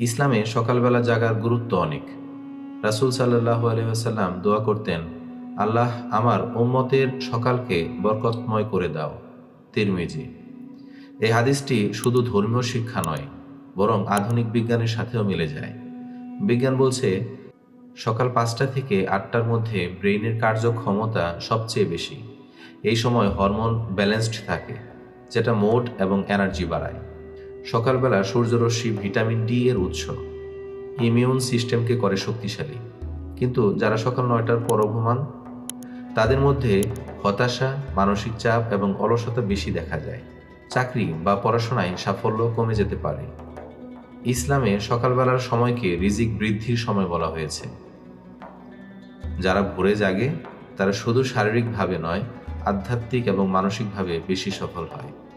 ইসলামে সকালবেলা জাগার গুরুত্ব অনেক। রাসুল সাল্লাহ আলহাম দোয়া করতেন, আল্লাহ আমার উম্মতের সকালকে বরকতময় করে দাও। তিরমিজি। এই হাদিসটি শুধু ধর্মীয় শিক্ষা নয়, বরং আধুনিক বিজ্ঞানের সাথেও মিলে যায়। বিজ্ঞান বলছে, সকাল পাঁচটা থেকে আটটার মধ্যে ব্রেইনের কার্যক্ষমতা সবচেয়ে বেশি। এই সময় হরমোন ব্যালেন্সড থাকে, যেটা মোড এবং এনার্জি বাড়ায়। সকালবেলা সূর্যরশ্মি ভিটামিন ডি এর উৎস। ইমিউন সিস্টেমকে করে শক্তিশালী। কিন্তু যারা সকাল নয়টার পর ঘুমান তাদের মধ্যে হতাশা, মানসিক চাপ এবং অলসতা বেশি দেখা যায়। চাকরি বা পড়াশোনায় সাফল্য কমে যেতে পারে। ইসলামে সকালবেলার সময়কে রিজিক বৃদ্ধির সময় বলা হয়েছে। যারা ভোরে জাগে, তারা শুধু শারীরিকভাবে নয়, আধ্যাত্মিক এবং মানসিকভাবে বেশি সফল হয়।